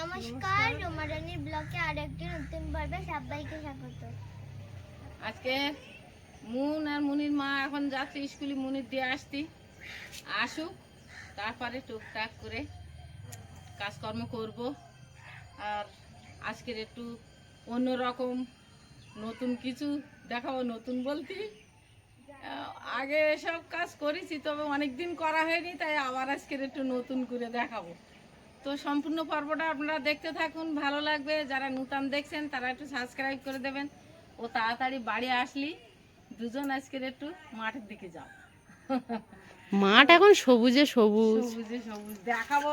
নমস্কার, রোমারানির ব্লকে আরেকটি নতুন পর্বে সবাইকে স্বাগত। আজকে মুন আর মুনির মা এখন যাচ্ছে স্কুলে, মুনির দিয়ে আসতি আসুক, তারপরে টুকটাক করে কাজকর্ম করব। আর আজকের একটু অন্যরকম নতুন কিছু দেখাবো, নতুন বলতে। আগে এসব কাজ করেছি, তবে অনেক দিন করা হয়নি, তাই আবার আজকের একটু নতুন করে দেখাবো। তো সম্পূর্ণ পর্বটা আপনারা দেখতে থাকুন ভালো লাগবে। যারা নূতন দেখছেন তারা একটু সাবস্ক্রাইব করে দেবেন। ও তাড়াতাড়ি বাড়ি আসলি দুজন আজকের একটু মাঠের দিকে যাও। মাঠ এখন সবুজে সবুজ। সবুজে সবুজ দেখাবো।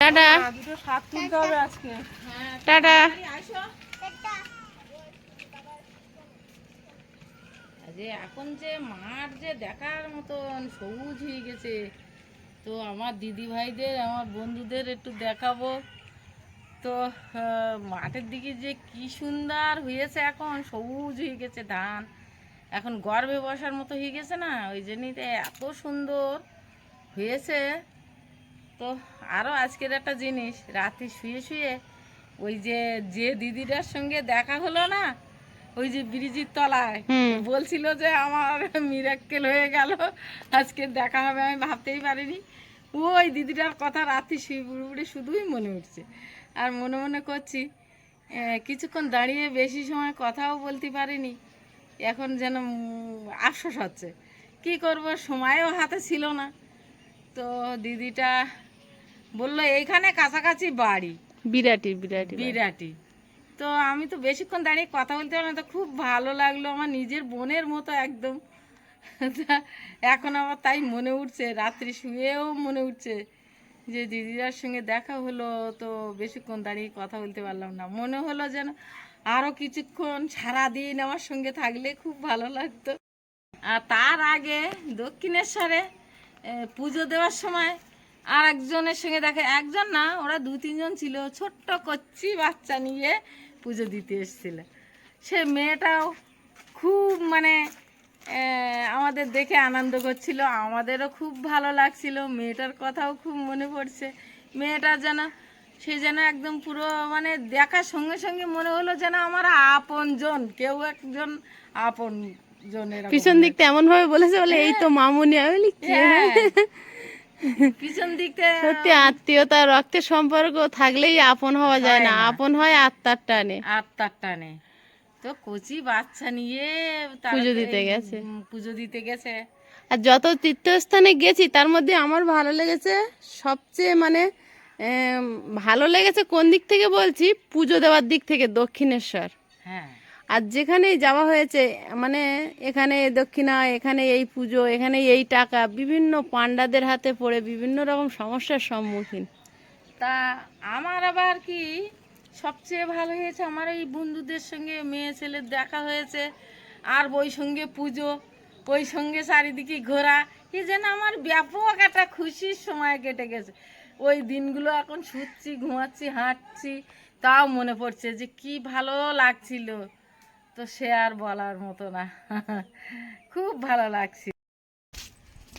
টাটা। দুটো শাক তুলতে হবে আজকে। হ্যাঁ টাটা। যে এখন যে মাঠ যে দেখার মতন সবুজ হয়ে গেছে। তো আমার দিদি ভাইদের আমার বন্ধুদের একটু দেখাবো। তো মাঠের দিকে যে কি সুন্দর হয়েছে এখন, সবুজ হয়ে গেছে ধান। এখন গর্বে বসার মতো হয়ে গেছে না, ওই জন্যই তো এত সুন্দর হয়েছে। তো আরও আজকের একটা জিনিস রাতে শুয়ে শুয়ে ওই যে যে দিদিটার সঙ্গে দেখা হলো না ওই যে ব্রিজের তলায়। বলছিল যে আমার মিরাক্কেল হয়ে গেল আজকে দেখা হবে আমি ভাবতেই পারিনি। ওই দিদিটার কথা রাতে শুয়ে বুড়ি বুড়ি শুধুই মনে উঠছে। আর মনে মনে করছি কিছুক্ষণ দাঁড়িয়ে বেশি সময় কথাও বলতে পারিনি। এখন যেন আফসোস হচ্ছে। কি করব সময়ও হাতে ছিল না। তো দিদিটা বলল এইখানে কাছাকাছি বাড়ি। বিরাটি বিরাটি বিরাটি। তো আমি তো বেশিক্ষণ দাঁড়িয়ে কথা বলতে পারলাম তো খুব ভালো লাগল আমার নিজের বোনের মতো একদম। এখন আবার তাই মনে উঠছে, রাত্রি শুয়েও মনে উঠছে যে দিদিরার সঙ্গে দেখা হলো, তো বেশিক্ষণ দাঁড়িয়ে কথা বলতে পারলাম না। মনে হলো যেন আরও কিছুক্ষণ সারাদিন আমার সঙ্গে থাকলে খুব ভালো লাগতো। আর তার আগে দক্ষিণেশ্বরে পুজো দেওয়ার সময় আর একজনের সঙ্গে দেখে, একজন না, ওরা দু তিনজন ছিল, ছোট্ট কচ্ছি বাচ্চা নিয়ে পুজো দিতে এসেছিল। সে মেয়েটাও খুব মানে আমাদের দেখে আনন্দ করছিল আমাদেরও খুব ভালো লাগছিল মেয়েটার কথাও খুব মনে পড়ছে। মেয়েটা যেন সে যেন একদম পুরো মানে দেখার সঙ্গে সঙ্গে মনে হলো যেন আমার আপন জন কেউ একজন আপন জনের পিছন দিকটা এমন ভাবে বলেছে বলে এই তো মামুনি। আমি? পিছন দিকে সত্যি আত্মীয়তা রক্তের সম্পর্ক থাকলেই আপন হওয়া যায় না। আপন হয় আত্মার টানে। আটটার টানে। তো কচি বাচ্চা নিয়ে পুজো দিতে গেছে। পুজো দিতে গেছে। আর যত তীর্থস্থানে গেছি তার মধ্যে আমার ভালো লেগেছে সবচেয়ে মানে ভালো লেগেছে কোন দিক থেকে বলছি? পুজো দেওয়ার দিক থেকে দক্ষিণেশ্বর। হ্যাঁ। আর যেখানেই যাওয়া হয়েছে মানে এখানে দক্ষিণা এখানে এই পুজো এখানে এই টাকা, বিভিন্ন পাণ্ডাদের হাতে পড়ে বিভিন্ন রকম সমস্যার সম্মুখীন। তা আমার আবার কি সবচেয়ে ভালো হয়েছে, আমার এই বন্ধুদের সঙ্গে মেয়ে ছেলের দেখা হয়েছে, আর ওই সঙ্গে পুজো, ওই সঙ্গে চারিদিকে ঘোরা এই যেন আমার ব্যাপক একটা খুশির সময় কেটে গেছে। ওই দিনগুলো এখন শুচ্ছি, ঘুমাচ্ছি, হাঁটছি, তাও মনে পড়ছে যে কি ভালো লাগছিল। তো সে আর বলার মতো না। খুব ভালো লাগছে।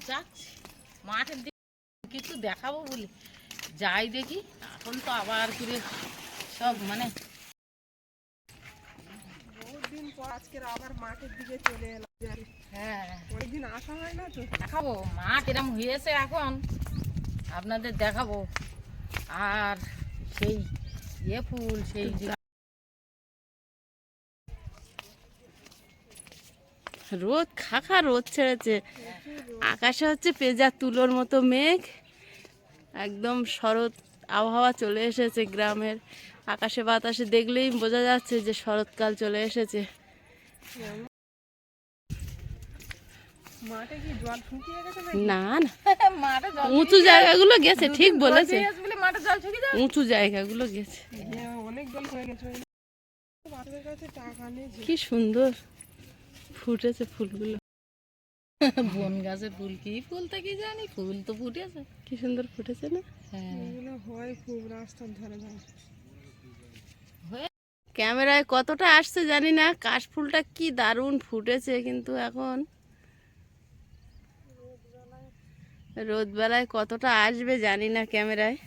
যাচ্ছি মাঠের দিকে কিছু দেখাবো বলি। যাই দেখি এখন তো আবার করে সব মানে হ্যাঁ। দেখাবো মাঠ এরম হয়েছে এখন। আপনাদের দেখাবো। আর সেই ইয়ে ফুল সেই রোদ খাখা রোদ ছেড়েছে। আকাশে হচ্ছে পেজা তুলোর মতো মেঘ। একদম শরৎ আবহাওয়া চলে এসেছে গ্রামের। আকাশে বাতাসে দেখলেই বোঝা যাচ্ছে যে শরৎকাল চলে এসেছে। না না। উঁচু জায়গাগুলো গেছে ঠিক বলেছে। উঁচু জায়গাগুলো গেছে। কি সুন্দর। ফুটেছে ফুলগুলো। বন গাছের ফুল কি? ফুল তা কি জানি? ফুল তো ফুটেছে। কি সুন্দর ফুটেছে না? হ্যাঁ ক্যামেরায় কতটা আসছে জানি না। কাশফুলটা কি দারুণ ফুটেছে কিন্তু এখন। রোদবেলায় কতটা আসবে জানি না ক্যামেরায়।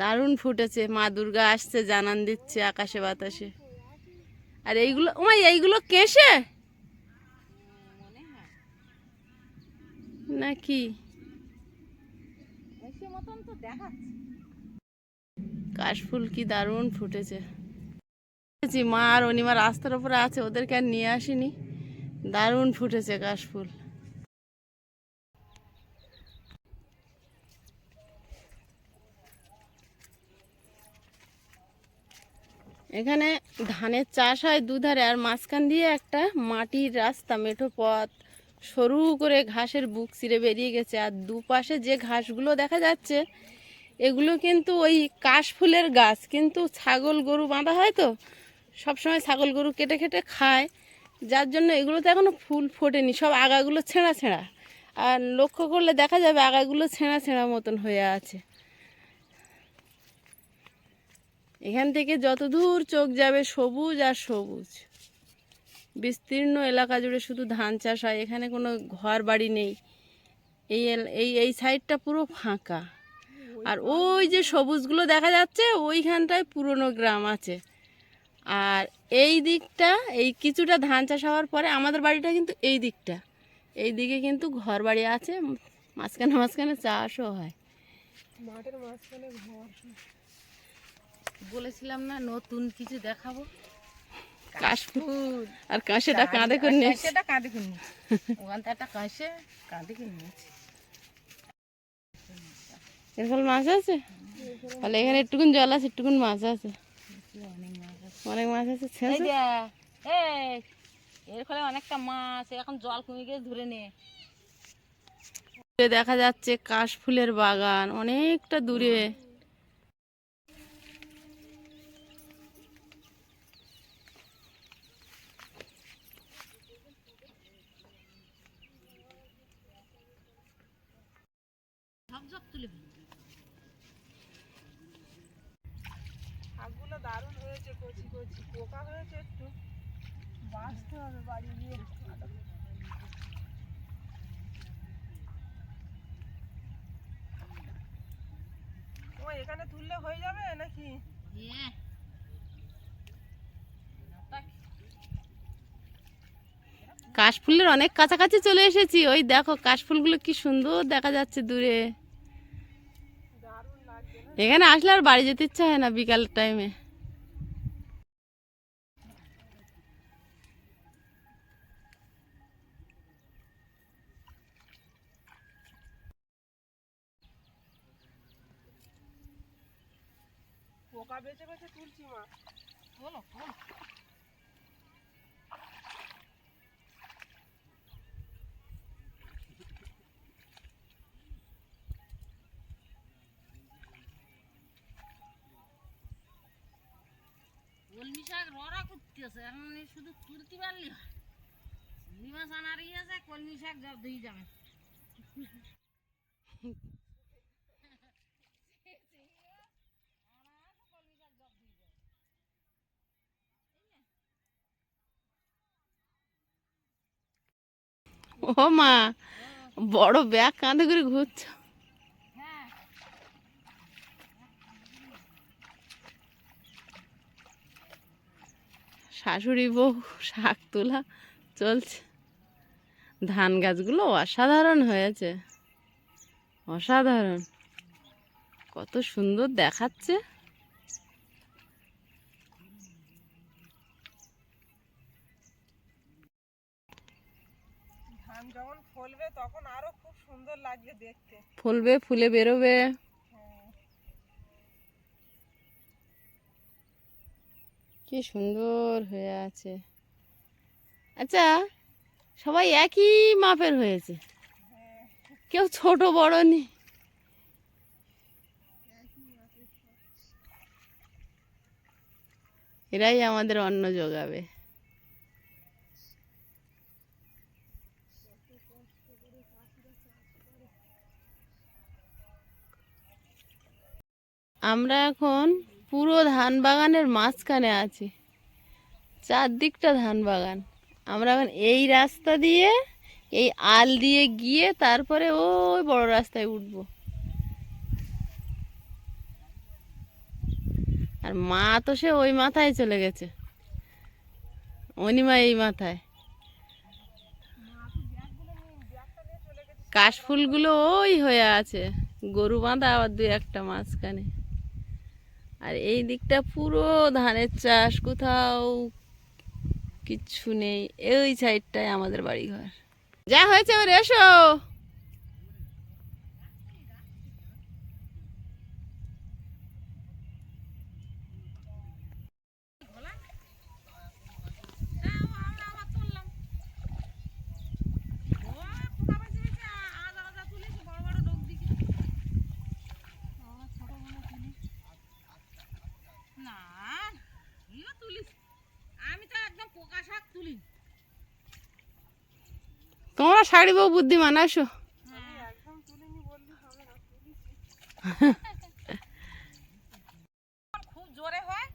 দারুণ ফুটেছে মা দুর্গা আসছে জানান দিচ্ছে আকাশে বাতাসে। আর এইগুলো ওমা এইগুলো কেসে? নাকি? কাশফুল কি দারুণ ফুটেছে। মা আর অনিমা রাস্তার উপরে আছে ওদেরকে আর নিয়ে আসিনি। দারুণ ফুটেছে কাশফুল। এখানে ধানের চাষ হয় দুধারে আর মাঝখান দিয়ে একটা মাটির রাস্তা, মেঠো পথ, সরু করে ঘাসের বুক চিরে বেরিয়ে গেছে। আর দুপাশে যে ঘাসগুলো দেখা যাচ্ছে, এগুলো কিন্তু ওই কাশফুলের গাছ। কিন্তু ছাগল গরু বাঁধা হয় তো, সবসময় ছাগল গরু কেটে কেটে খায়। যার জন্য এগুলোতে এখনও ফুল ফোটেনি, সব আগাগুলো ছেঁড়া ছেঁড়া। আর লক্ষ্য করলে দেখা যাবে আগাগুলো ছেঁড়া ছেঁড়া মতন হয়ে আছে। এখান থেকে যত দূর চোখ যাবে সবুজ আর সবুজ। বিস্তীর্ণ এলাকা জুড়ে শুধু ধান চাষ হয়, এখানে কোনো ঘর বাড়ি নেই। এই এই এই সাইডটা পুরো ফাঁকা। আর ওই যে সবুজগুলো দেখা যাচ্ছে, ওইখানটায় পুরনো গ্রাম আছে। আর এই দিকটা, এই কিছুটা ধান চাষ হওয়ার পরে আমাদের বাড়িটা কিন্তু এই দিকটা। এই দিকে কিন্তু ঘর বাড়ি আছে, মাঝখানে মাঝখানে চাষও হয়। বলেছিলাম না নতুন কিছু দেখাবো। কাশফুল। আর কাঁশেটা কাঁধে করে নিয়ে এসেছে। সেটা কাঁদে কিনে ওখান থেকে একটা কাঁসে কাঁদে কিনে নিয়েছি। এর ফলে মাছ আছে? তাহলে এখানে একটুকুন জল আছে একটুকুন মাছ আছে। অনেক মাছ আছে এর ফলে অনেকটা মাছ এখন জল কমে গিয়ে ধরে নে। দেখা যাচ্ছে কাশফুলের বাগান অনেকটা দূরে সব সব তুলে ফেলবি। শাকগুলো দারুণ হয়েছে কচি কচি পোকা হয়েছে একটু বাঁচতে হবে বাড়ি গিয়ে। ও এখানে তুললে হয়ে যাবে নাকি? ইয়ে। কাশফুলের অনেক কাছাকাছি চলে এসেছি। ওই দেখো কাশফুলগুলো কি সুন্দর দেখা যাচ্ছে দূরে। এখানে আসলে আর বাড়ি যেতে ইচ্ছা হয় না বিকাল টাইমে পোকা বেছে বেছে তুলছি মা বলো বলো কলমি শাক রড়া করতেছে, এখন এই শুধু তুলতে পারলি হয়। রুই মাছ আনার ইয়ে আছে কলমি শাক জব দিয়ে যাবে। ও মা, বড় ব্যাগ কাঁধে করে ঘুরছো। শাশুড়ি বউ, শাক তোলা চলছে। ধান গাছগুলো অসাধারণ হয়েছে। অসাধারণ। কত সুন্দর দেখাচ্ছে ধান তখন আরও খুব সুন্দর লাগবে দেখতে। ফুলবে ফুলে বেরোবে। কি সুন্দর হয়ে আছে। আচ্ছা সবাই একই মাপের হয়েছে। কেউ ছোট বড় নেই এরাই আমাদের অন্ন যোগাবে আমরা এখন পুরো ধান বাগানের মাঝখানে আছি। চারদিকটা ধান বাগান। আমরা এখন এই রাস্তা দিয়ে, এই আল দিয়ে গিয়ে তারপরে ওই বড় রাস্তায় উঠবো। আর মা তো সে ওই মাথায় চলে গেছে। অনিমা এই মাথায়। কাশফুলগুলো ওই হয়ে আছে। গরু বাঁধা আবার দুই একটা মাঝখানে। আর এই দিকটা পুরো ধানের চাষ, কোথাও কিচ্ছু নেই। এই সাইডটাই আমাদের বাড়ি ঘর যা হয়েছে, ওর এসো না ইয়ে তুলিস আমি তো একদম পোকা শাক তুলি তোমরা শাড়ি বউ বুদ্ধিমান আসো। খুব জোরে হয়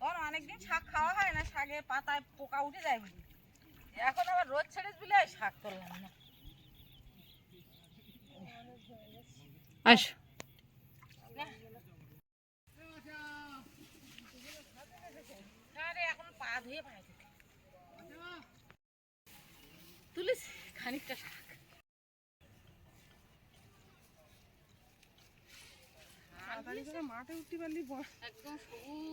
তখন অনেকদিন শাক খাওয়া হয় না শাকের পাতায় পোকা উঠে যায় বুঝি এখন আবার রোদ ছেড়ে দিলে আর শাক করলাম না। আসো। আরে এখন পা ধুয়ে পাই তুলিস খানিকটা শাক। মাঠে উঠতে পারলি ব- একদম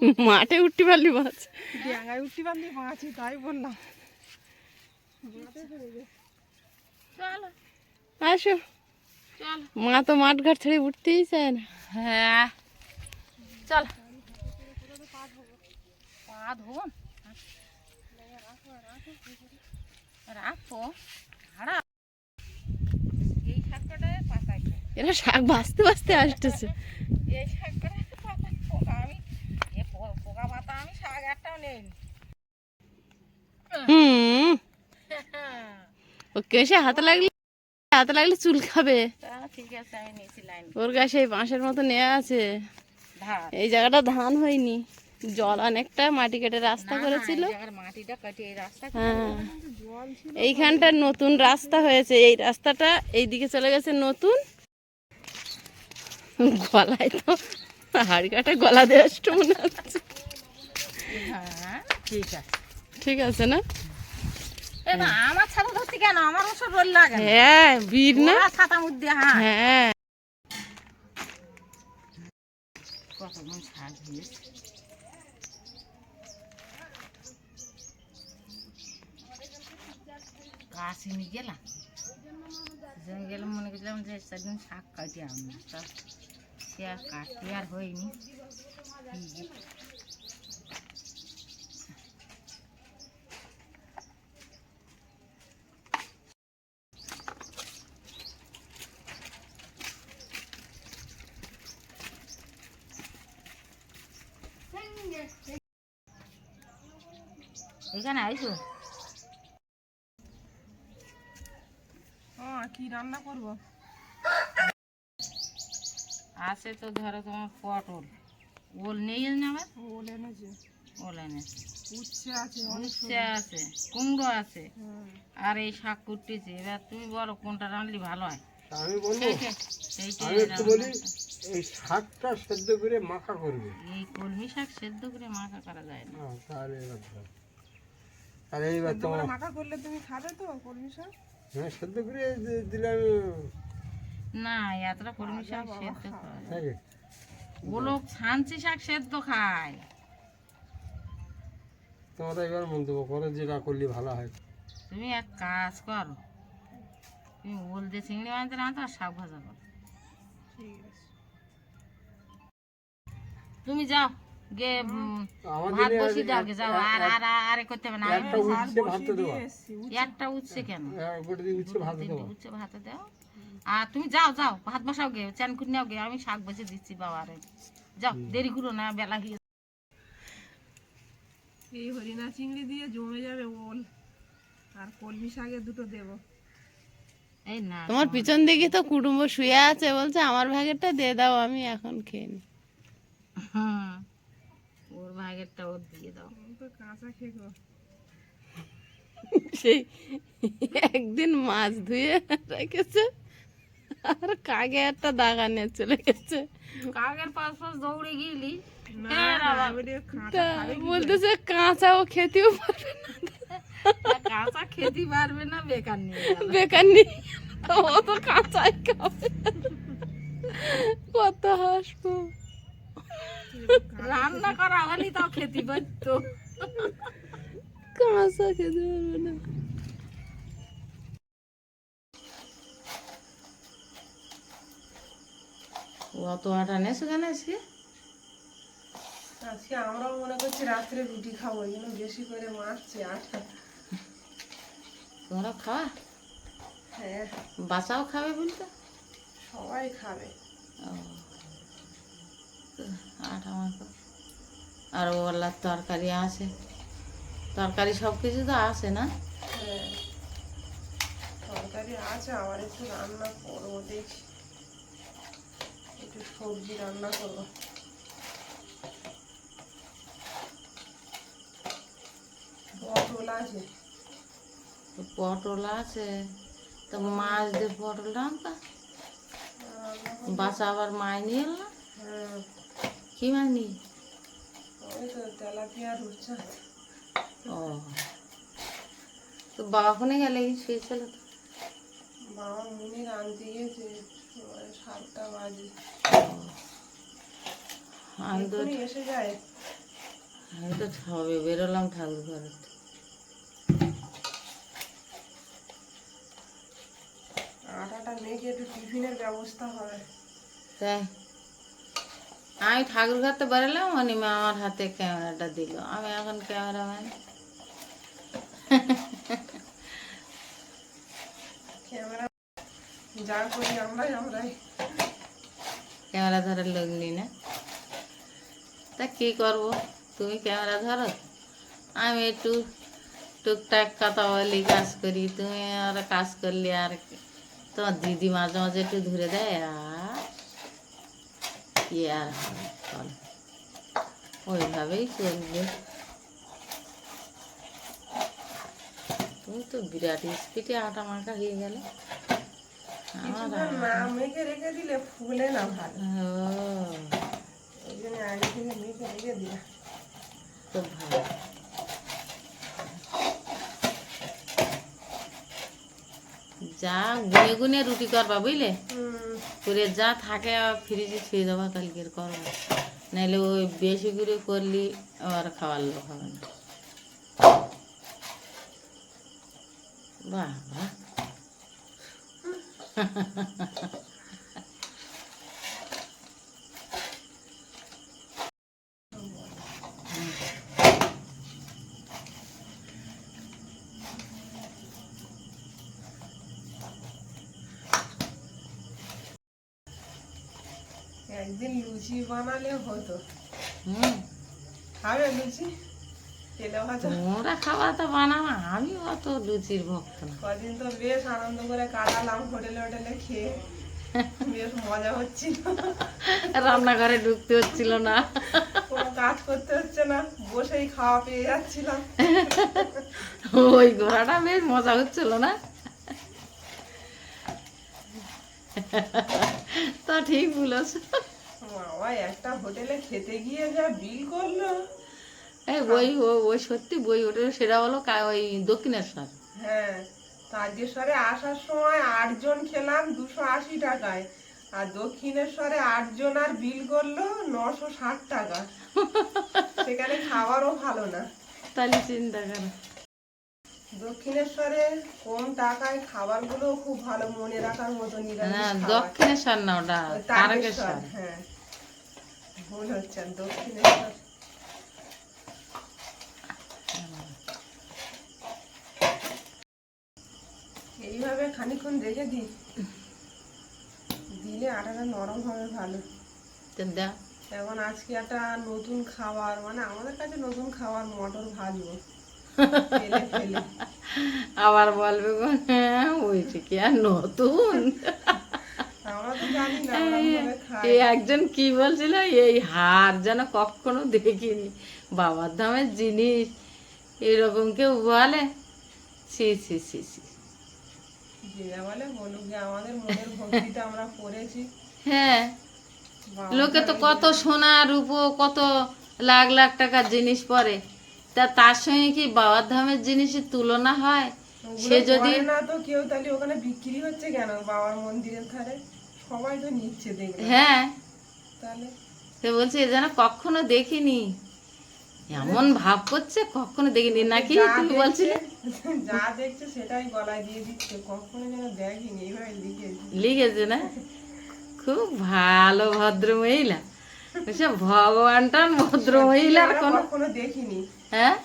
মাঠে উঠতে পারলি মাছ ড্যাঙায় উঠতে পারলি বাঁচি তাই বললাম। আসো। চল। মা তো মাঠ ঘাট ছেড়ে উঠতেই চায় না। হ্যাঁ। চল। পা ধোন রাখো পাতায় এরা শাক বাঁচতে বাঁচতে আসতেছে। হুম। ও কেসে হাতে লাগলে হাতে লাগলে চুল খাবে। ঠিক আছে আমি নিয়েছি লাইন। ওর গাছে বাঁশের মতো নেওয়া আছে। এই জায়গাটা ধান হয়নি। জল অনেকটা মাটি কেটে রাস্তা করেছিল। হ্যাঁ। এইখানটা নতুন রাস্তা হয়েছে। এই রাস্তাটা এই দিকে চলে গেছে নতুন। গলায় তো হাড় কাটা গলা দেওয়া মনে হচ্ছে হ্যাঁ ঠিক আছে। ঠিক আছে না? আমার ছাতা ধরছি কেন? আমার ওসব রোল লাগে হ্যাঁ বীর না? ছাতা মধ্যে হ্যাঁ। হ্যাঁ শাক হয়েছে কাছে নিয়ে গেলাম সেখানে গেলাম, মনে করছিলাম যে সেদিন শাক কাটি আমি তা সে আর কাটতে আর হয়নি। এখানে আইসো হ্যাঁ কি রান্না করব? আছে তো ধরো তোমার পটল ওল। নেই না আবার? ওল এনেছে। ওল এনেছে। উচ্ছে আছে উচ্ছে আছে কুমড়ো আছে। হ্যাঁ। আর এই শাক কুটতেছে। এবার তুমি বলো কোনটা রান্নলে ভালো হয়? আমি বলব আমি একটু বলি এই শাকটা সেদ্ধ করে মাখা করবে। এই কলমি শাক সেদ্ধ করে মাখা করা যায় না। হ্যাঁ, তাহলে এবার। তাহলে এইবার তোমরা তোমার মাখা করলে তুমি খাবে তো কলমি শাক? হ্যাঁ সেদ্ধ করে দি- দিলে আমি না এতটা কলমি শাক সেদ্ধ না। ছানচি শাক সেদ্ধ খায়। তোমরা এবার মন্তব্য করো যেটা করলে ভালো হয়। তুমি এক কাজ করো তুমি ওল দিয়ে চিংড়ি মাছ রাঁধো আর শাক ভাজা করো। ঠিক আছে। তুমি যাও। গে ভাত এই বসি দাও গে যাও আর আর আর আরে করতে হবে না একটা উচ্ছে ভাত দেওয়া। একটা উচ্ছে কেন? গোটা দিয়ে উচ্ছে ভাত তিনটে উচ্ছে ভাতে দাও। আর তুমি যাও যাও ভাত বসাও গে চান করে নাও গে আমি শাক বসে দিচ্ছি বাবারে। যাও দেরি করো না বেলা হয়ে এই হরিণা চিংড়ি দিয়ে জমে যাবে ওল আর কলমি শাকে দুটো দেবো। এই না তোমার পিছন দিকে তো কুটুম্ব শুয়ে আছে বলছে আমার ভাগেরটা দিয়ে দাও আমি এখন খেয়ে নি। হুম। ওর ভাগেরটা ওর দিয়ে দাও। কাঁচা সেই একদিন মাছ ধুয়ে রেখেছে আর কাকে একটা দাগা নিয়ে চলে গেছে। কাকের পাশ পাশ দৌড়ে গেলি? না না কাঁচা বলতেছে কাঁচাও খেতেও পারবে না। কাঁচা খেতে পারবে না বেকার নিয়ে বেকার নেই ও তো কাঁচাই খাবে। কত হাসবো। রান্না করা হলে তাও খেতে পারতো। কাঁচা খেতে পারবে না? অত আটা নেছো কেন আজকে? আজকে আমরাও মনে করছি রাত্রে রুটি খাব এই জন্য বেশি করে মারছি আটা। তোমরা খাওয়া? হ্যাঁ। বাঁচাও খাবে বলতে? সবাই খাবে। ও। আটা মাখো আর ওলার তরকারি আছে। তরকারি সব কিছু তো আছে না? হ্যাঁ তরকারি আছে আবার একটু রান্না করব দেখি। একটু সবজি রান্না করব। পটল আছে। তো পটল আছে। তো মাছ দিয়ে পটল রান্না? বাসা আবার মাছ নিয়ে এল? না হ্যাঁ। কি রুচা ও। তো বাবা ফোনে গেলে শুয়েছিল তো? বাবা মুনির আনতে গিয়েছে সাতটা বাজে। আমি তো এসে যায়। আমি তো সবে বেরোলাম ঠাকুর ঘরে। আটাটা মেখে একটু টিফিনের ব্যবস্থা হবে তাই আমি ঠাকুর ঘরতে বেরোলাম অনিমা আমার হাতে ক্যামেরাটা দিল। আমি এখন ক্যামেরাম্যান। ক্যামেরা ধরার লোক নি না। তা কি করব? তুমি ক্যামেরা ধরো। আমি একটু টুকটাক কথা বলি কাজ করি। তুমি আর কাজ করলে আর তোমার দিদি মাঝে মাঝে একটু ধরে দেয় আর কি আর বলো ওইভাবেই চলবে তুমি তো বিরাট স্পিডে আটা মাখা হয়ে গেলে রেখে দিলে ফুলে না ভালো আগে থেকে মেখে রেখে দিলাম খুব ভালো যা গুনে গুনে রুটি করবা বুঝলে করে যা থাকে ফ্রিজে ছুঁয়ে দেবো কালকের করব নাহলে ওই বেশি করে করলি আবার খাওয়ার লোক হবে না। বাহ বাহ একদিন লুচি বানালে হতো। হুম। খাবে লুচি? তোমরা খাবার তো বানাবো আমি অত লুচির ভক্ত না। কদিন তো বেশ আনন্দ করে কাটালাম হোটেলে হোটেলে খেয়ে। বেশ মজা হচ্ছিল। রান্নাঘরে ঢুকতে হচ্ছিল না। কোনো কাজ করতে হচ্ছে না বসেই খাওয়া পেয়ে যাচ্ছিলাম। ওই ঘোড়াটা বেশ মজা হচ্ছিল না? তা ঠিক বলেছ। বাবা একটা হোটেলে খেতে গিয়ে যা বিল করল। এই বই ওই সত্যি বই ওটা সেটা হলো ওই দক্ষিণেশ্বর। হ্যাঁ তারকেশ্বরে আসার সময় আটজন খেলাম দুশো আশি টাকায় আর দক্ষিণেশ্বরে আটজন আর বিল করল নশো ষাট টাকা। সেখানে খাবারও ভালো না। তাহলে চিন্তা করো। দক্ষিণেশ্বরে কম টাকায় খাবারগুলো খুব ভালো মনে রাখার মতো। দক্ষিণেশ্বর না ওটা তারকেশ্বর। হ্যাঁ। ভুল হচ্ছে দক্ষিণেশ্বর এইভাবে খানিক্ষণ রেখে দিই। দিলে আটাটা নরম হবে ভালো। এখন আজকে একটা নতুন খাবার মানে আমাদের কাছে নতুন খাবার মটর ভাজবো। আবার বলবে গো হ্যাঁ ওইটা কি আর নতুন আমরা তো জানি না আমরা কীভাবে খাই এই একজন কি বলছিল এই হার যেন কখনো দেখিনি। বাবার দামের জিনিস এরকম কেউ বলে? বলুক যে আমাদের মনের ভক্তিটা আমরা করেছি। হ্যাঁ লোকে তো কত সোনা রূপো কত লাখ লাখ টাকার জিনিস পরে। তা তার সঙ্গে কি বাবার ধামের জিনিসের তুলনা হয়? সে যদি না তো কেউ তাহলে ওখানে বিক্রি হচ্ছে কেন? বাবার মন্দিরের ধারে? সবাই তো নিচ্ছে দেখবে। হ্যাঁ। তাহলে? সে বলছে এ যেন কখনো দেখিনি। এমন ভাব করছে কখনো দেখিনি। নাকি তুমি বলছিলে? যা দেখছে সেটাই গলায় দিয়ে দিচ্ছে। কখনো যেন দেখিনি এইভাবে লিখেছি। লিখেছে না? খুব ভালো ভদ্র মহিলা বলছে ভগবানটার ভদ্র মহিলার আমরা কোনো দেখিনি। হ্যাঁ?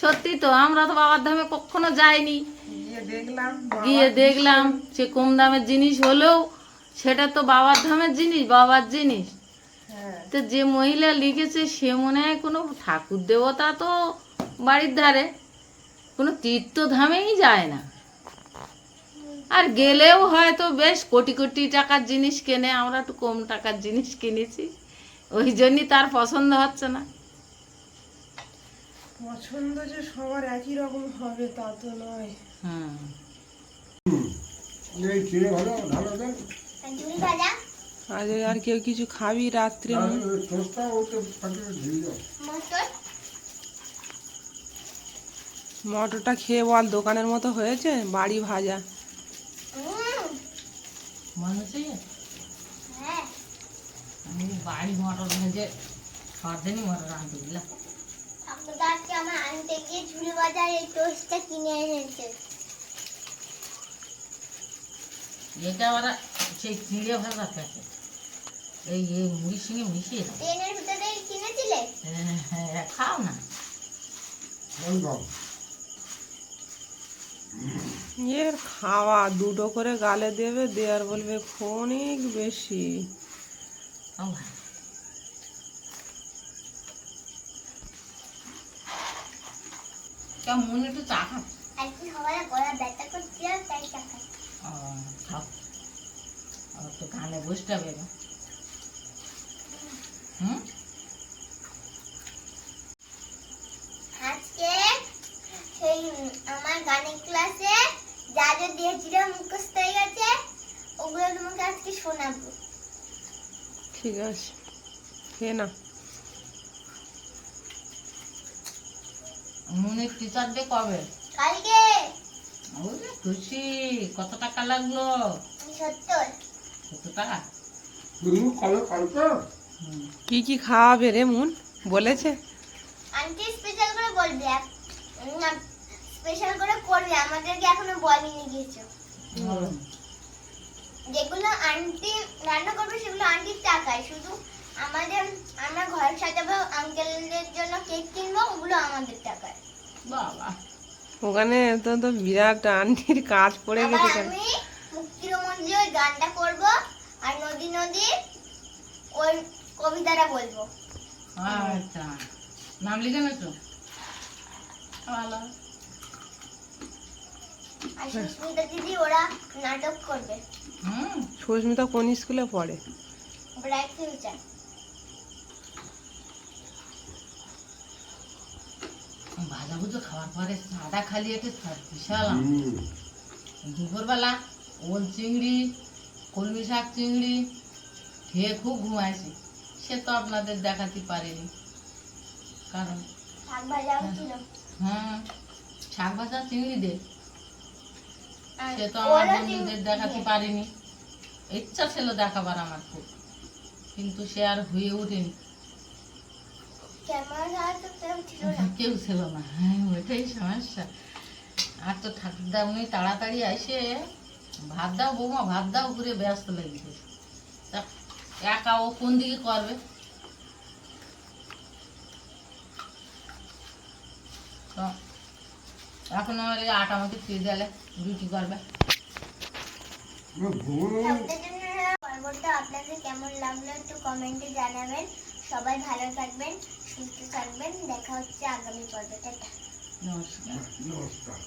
সত্যি তো আমরা তো বাবার ধামে কখনো যাইনি। গিয়ে দেখলাম গিয়ে দেখলাম সে কম দামের জিনিস হলেও সেটা তো বাবার ধামের জিনিস বাবার জিনিস। হ্যাঁ। তো যে মহিলা লিখেছে সে মনে হয় কোনো ঠাকুর দেবতা তো বাড়ির ধারে। কোনো তীর্থধামেই যায় না। আর গেলেও হয়তো বেশ কোটি কোটি টাকার জিনিস কেনে আমরা একটু কম টাকার জিনিস কিনেছি। ওই জন্যই তার পছন্দ হচ্ছে না। পছন্দ যে সবার একই রকম হবে তা তো নয়। হুম। ভালো ভালো আজ আর কেউ কিছু খাবি রাত্রে? মটরটা খেয়ে বল দোকানের মতো হয়েছে? বাড়ি ভাজা। হ্যাঁ। আমি বাড়ি মটর ভেজে খাওয়ার মটর আনতে দিলাম আজকে আমার আনতে গিয়ে ঝুল ভাজার টোস্টটা কিনে এনেছে। এটা ওরা সেই চিড়ে ভাজা প্যাকেট এই এই মুড়ির সঙ্গে মিশিয়ে দাও। ট্রেনের ভিতরে কিনেছিলে? হ্যাঁ, খাও না। এর খাওয়া দুটো করে গালে দেবে দেয়ার বলবে অনেক বেশি। মনে একটু চা খাও। আজকে গলা ব্যথা করছিল তাই টাকা ও, খাও। আবার তো গানে বসতে হবে না হুম আজকে সেই উম, আমার গানের ক্লাসে যা যা দিয়েছিল মুখস্থ হয়ে গেছে ওগুলো তোমাকে আজকে শোনাবো। ঠিক আছে। খেয়ে না মনে টিচার ডে কবে? কালকে। ওই খুশি কত টাকা লাগল? সত্তর। টাকা কি কি খাওয়াবে রে মুন? বলেছে। আন্টি স্পেশাল করে বলবে। স্পেশাল করে করবে আমাদেরকে এখনও বলেনি হুম। যেগুলো আন্টি রান্না করবে সেগুলো আন্টির টাকায়। শুধু আমাদের আমরা ঘর সাজাবো আঙ্কেলদের জন্য কেক কিনবো ওগুলো আমাদের টাকায়। বাবা। ওখানে তো তো বিরাট আন্টির কাজ পড়ে গেছে। আমি মুক্তির মধ্যে ওই গানটা ওই কবিতাটা বলব। আচ্ছা। নাম লিখে নেছো ভালো। আর সুস্মিতা দিদি ওরা নাটক করবে। হুম। সুস্মিতা কোন স্কুলে পড়ে? Bright future. খাওয়ার পরে সাদা খালি একটু বিশাল দুপুরবেলা ওল চিংড়ি কলমি শাক চিংড়ি খেয়ে খুব ঘুমাইছি। সে তো আপনাদের দেখাতে পারেনি। কারণ হ্যাঁ শাক ভাজা চিংড়ি দে সে তো আমার বন্ধুদের দেখাতে। পারিনি। ইচ্ছা ছিল দেখাবার আমার খুব। কিন্তু সে আর হয়ে ওঠেনি। কেউ ছিল না। হ্যাঁ ওইটাই সমস্যা। আর তো ঠাকুরদা উনি তাড়াতাড়ি এসে ভাত দাও বৌমা ভাত দাও করে ব্যস্ত লেগেছে একা ও কোন দিকে করবে? তো এখন আমার আটা আমাকে ফিরে দিলে রুটি করবে। পর্বটা আপনাদের কেমন লাগল একটু কমেন্টে জানাবেন। সবাই ভালো থাকবেন সুস্থ থাকবেন দেখা হচ্ছে আগামী পর্বটা নমস্কার। নমস্কার।